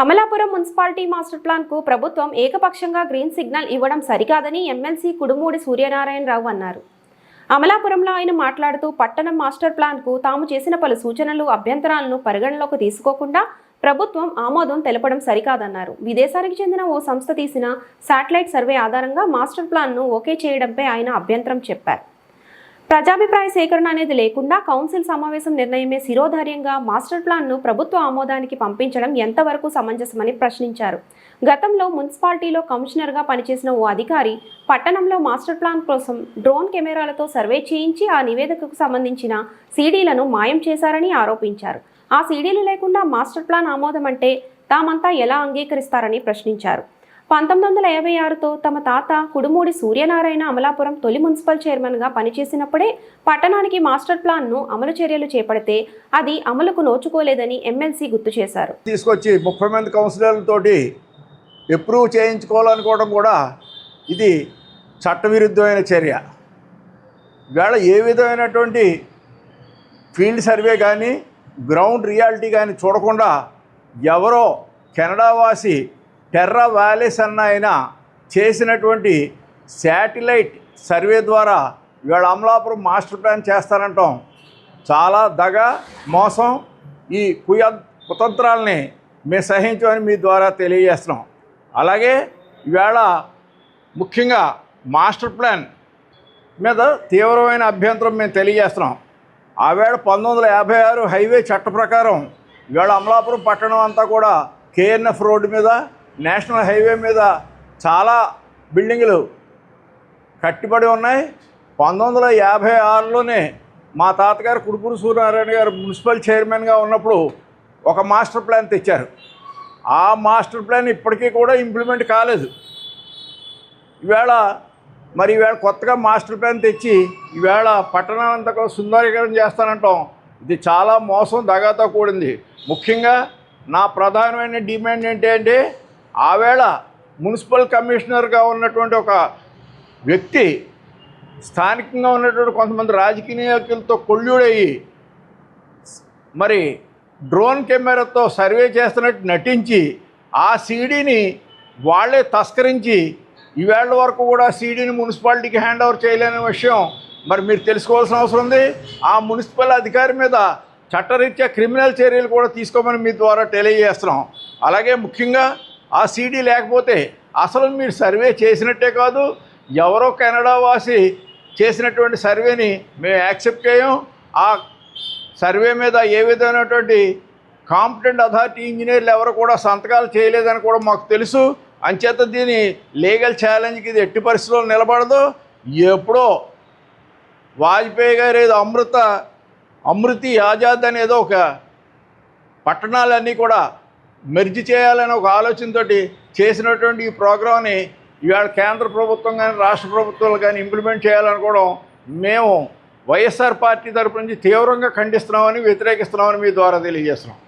Amalapuram municipality master ప్లాన్కు ప్రభుత్వం ఏకపక్షంగా green signal ఇవ్వడం సరికాదని ఎమ్మెల్సీ కుడుమూడి సూర్యనారాయణరావు అన్నారు. అమలాపురంలో ఆయన మాట్లాడుతూ పట్టణం మాస్టర్ ప్లాన్కు తాము చేసిన పలు సూచనలు అభ్యంతరాలను పరిగణలోకి తీసుకోకుండా ప్రభుత్వం ఆమోదం తెలపడం సరికాదన్నారు. విదేశానికి చెందిన ఓ సంస్థ తీసిన శాటిలైట్ సర్వే ఆధారంగా మాస్టర్ ప్లాన్ను ఓకే చేయడంపై ఆయన అభ్యంతరం చెప్పారు. ప్రజాభిప్రాయ సేకరణ అనేది లేకుండా కౌన్సిల్ సమావేశం నిర్ణయమే శిరోధార్యంగా మాస్టర్ ప్లాన్ను ప్రభుత్వ ఆమోదానికి పంపించడం ఎంతవరకు సమంజసమని ప్రశ్నించారు. గతంలో మున్సిపాలిటీలో కమిషనర్గా పనిచేసిన ఓ అధికారి పట్టణంలో మాస్టర్ ప్లాన్ కోసం డ్రోన్ కెమెరాలతో సర్వే చేయించి ఆ నివేదికకు సంబంధించిన సీడీలను మాయం చేశారని ఆరోపించారు. ఆ సీడీలు లేకుండా మాస్టర్ ప్లాన్ ఆమోదం అంటే తామంతా ఎలా అంగీకరిస్తారని ప్రశ్నించారు. పంతొమ్మిది వందల యాభై ఆరుతో తమ తాత కుడుమూడి సూర్యనారాయణ అమలాపురం తొలి మున్సిపల్ చైర్మన్గా పనిచేసినప్పుడే పట్టణానికి మాస్టర్ ప్లాన్ను అమలు చర్యలు చేపడితే అది అమలుకు నోచుకోలేదని ఎమ్మెల్సీ గుర్తు చేశారు. తీసుకొచ్చి ముప్పై మంది కౌన్సిలర్లతోటి అప్రూవ్ చేయించుకోవాలనుకోవడం కూడా ఇది చట్టవిరుద్ధమైన చర్య. వేళ ఏ విధమైనటువంటి ఫీల్డ్ సర్వే కానీ గ్రౌండ్ రియాలిటీ కానీ చూడకుండా ఎవరో కెనడా వాసి టెర్రా వ్యాలీస్ అన్న ఆయన చేసినటువంటి శాటిలైట్ సర్వే ద్వారా ఇవాళ అమలాపురం మాస్టర్ ప్లాన్ చేస్తారంటాం. చాలా దగ మోసం ఈ కుయ కుతంత్రాలని మేము సహించమని మీ ద్వారా తెలియజేస్తున్నాం. అలాగే ఈవేళ ముఖ్యంగా మాస్టర్ ప్లాన్ మీద తీవ్రమైన అభ్యంతరం మేము తెలియజేస్తున్నాం. ఆవేళ పంతొమ్మిది వందల యాభై ఆరు హైవే చట్ట ప్రకారం ఇవాళ అమలాపురం పట్టణం అంతా కూడా కేఎన్ఎఫ్ రోడ్డు మీద నేషనల్ హైవే మీద చాలా బిల్డింగులు కట్టిబడి ఉన్నాయి. పంతొమ్మిది వందల యాభై ఆరులోనే మా తాతగారు కుడుపూరు సూర్యనారాయణ గారు మున్సిపల్ చైర్మన్గా ఉన్నప్పుడు ఒక మాస్టర్ ప్లాన్ తెచ్చారు. ఆ మాస్టర్ ప్లాన్ ఇప్పటికీ కూడా ఇంప్లిమెంట్ కాలేదు. ఈవేళ మరి ఈవేళ కొత్తగా మాస్టర్ ప్లాన్ తెచ్చి ఈవేళ పట్టణానంతా సుందరీకరణ చేస్తానంటాం. ఇది చాలా మోసం దగాతో కూడింది. ముఖ్యంగా నా ప్రధానమైన డిమాండ్ ఏంటి అంటే ఆవేళ మున్సిపల్ కమిషనర్గా ఉన్నటువంటి ఒక వ్యక్తి స్థానికంగా ఉన్నటువంటి కొంతమంది రాజకీయ నాయకులతో కొల్లుడయ్యి మరి డ్రోన్ కెమెరాతో సర్వే చేస్తున్నట్టు నటించి ఆ సీడీని వాళ్ళే తస్కరించి ఈవేళ వరకు కూడా సీడీని మున్సిపాలిటీకి హ్యాండ్ ఓవర్ చేయలేని విషయం మరి మీరు తెలుసుకోవాల్సిన అవసరం ఉంది. ఆ మున్సిపల్ అధికారి మీద చట్టరీత్యా క్రిమినల్ చర్యలు కూడా తీసుకోమని మీ ద్వారా తెలియజేస్తున్నాం. అలాగే ముఖ్యంగా ఆ సీడీ లేకపోతే అసలు మీరు సర్వే చేసినట్టే కాదు ఎవరో కెనడా వాసి చేసినటువంటి సర్వేని మేము యాక్సెప్ట్ చేయం. ఆ సర్వే మీద ఏ విధమైనటువంటి కాంపిటెంట్ అథారిటీ ఇంజనీర్లు ఎవరు కూడా సంతకాలు చేయలేదని కూడా మాకు తెలుసు. అంచేత దీని లీగల్ ఛాలెంజ్కి ఇది ఎట్టి పరిస్థితుల్లో నిలబడదు. ఎప్పుడో వాజ్పేయి గారు ఏదో అమృత అమృతి ఆజాద్ అనేదో ఒక పట్టణాలన్నీ కూడా మెర్జి చేయాలని ఒక ఆలోచనతోటి చేసినటువంటి ఈ ప్రోగ్రామ్ని ఇవాళ కేంద్ర ప్రభుత్వం కానీ రాష్ట్ర ప్రభుత్వాలు కానీ ఇంప్లిమెంట్ చేయాలనుకోవడం మేము వైఎస్ఆర్ పార్టీ తరపు నుంచి తీవ్రంగా ఖండిస్తున్నామని వ్యతిరేకిస్తున్నామని మీ ద్వారా తెలియజేస్తున్నాం.